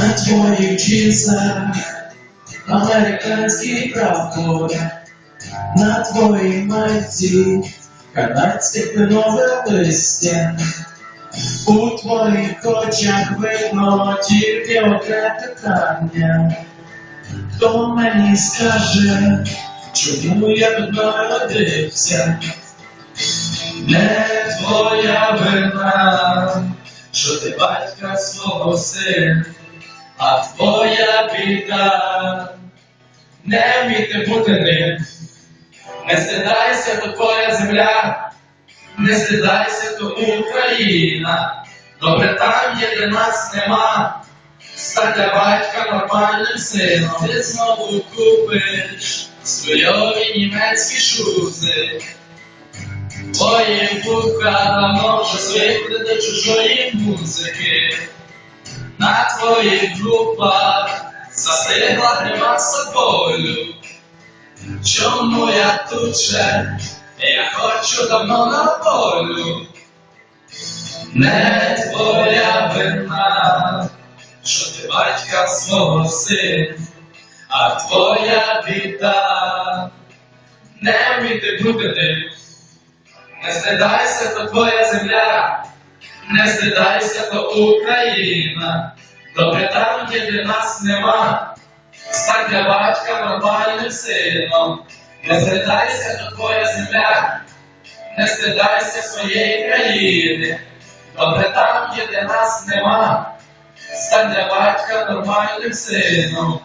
На твоїх джинсах американський прапор, на твоїй майці канадське кленове листя. У твоїх очах видно тільки одне питання. Хто мені скаже, чому я тут народився? Не твоя вина, що ти батька свого сина, а твоя біда, не вміти бути ним. Не стидайся, то твоя земля, не стидайся, то Україна. Добре там є, де нас нема. Стань для батька нормальним сином, ти знову купиш свойові німецькі шузи. Твої вуха вже звикли до чужої музики. На твоїх групах застигла гримаса болю. Чому я тут же? Я хочу давно на волю. Не твоя вина, що ти батька свого сина, а твоя біда. Не вміти бути ним. Не стидайся, то твоя земля, не стидайся, то Україна. Добре там, для нас нема. Стань для батька нормальним сином. Не стидайся, то твоя земля, не стидайся своєї країни. Добре там, для нас нема. Стань для батька нормальним сином.